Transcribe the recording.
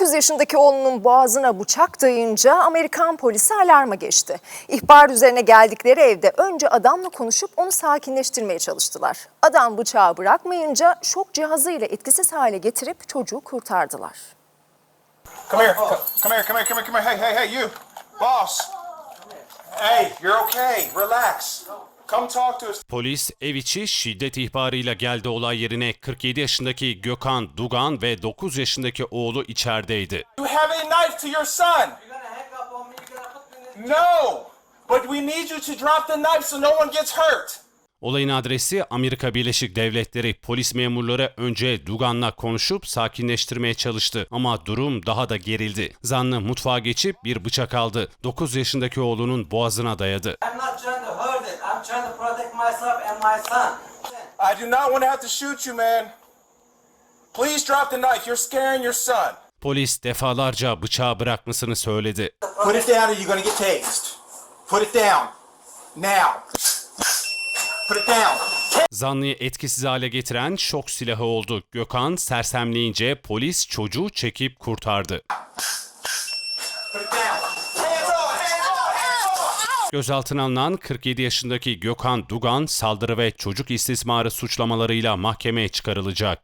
9 yaşındaki oğlunun boğazına bıçak dayayınca Amerikan polisi alarma geçti. İhbar üzerine geldikleri evde önce adamla konuşup onu sakinleştirmeye çalıştılar. Adam bıçağı bırakmayınca şok cihazıyla etkisiz hale getirip çocuğu kurtardılar. Come here. Co- Come here. Come here. Come here. Come here. Hey, hey, hey, you. Boss. Hey, you're okay. Relax. Polis ev içi şiddet ihbarıyla geldi olay yerine 47 yaşındaki Gökhan Dugan ve 9 yaşındaki oğlu içerideydi. You have a knife to your son. No. But we need you to drop the knife so no one gets hurt. Olayın adresi Amerika Birleşik Devletleri polis memurları önce Dugan'la konuşup sakinleştirmeye çalıştı ama durum daha da gerildi. Zanlı mutfağa geçip bir bıçak aldı. 9 yaşındaki oğlunun boğazına dayadı. I'm not trying to hurt it. I'm trying to protect myself and my son. I do not want to have to shoot you, man. Please drop the knife. You're scaring your son. Polis defalarca bıçağı bırakmasını söyledi. Put it down or you're gonna get tased. Put it down. Now. Zanlıyı etkisiz hale getiren şok silahı oldu. Gökhan sersemleyince polis çocuğu çekip kurtardı. Gözaltına alınan 47 yaşındaki Gökhan Dugan saldırı ve çocuk istismarı suçlamalarıyla mahkemeye çıkarılacak.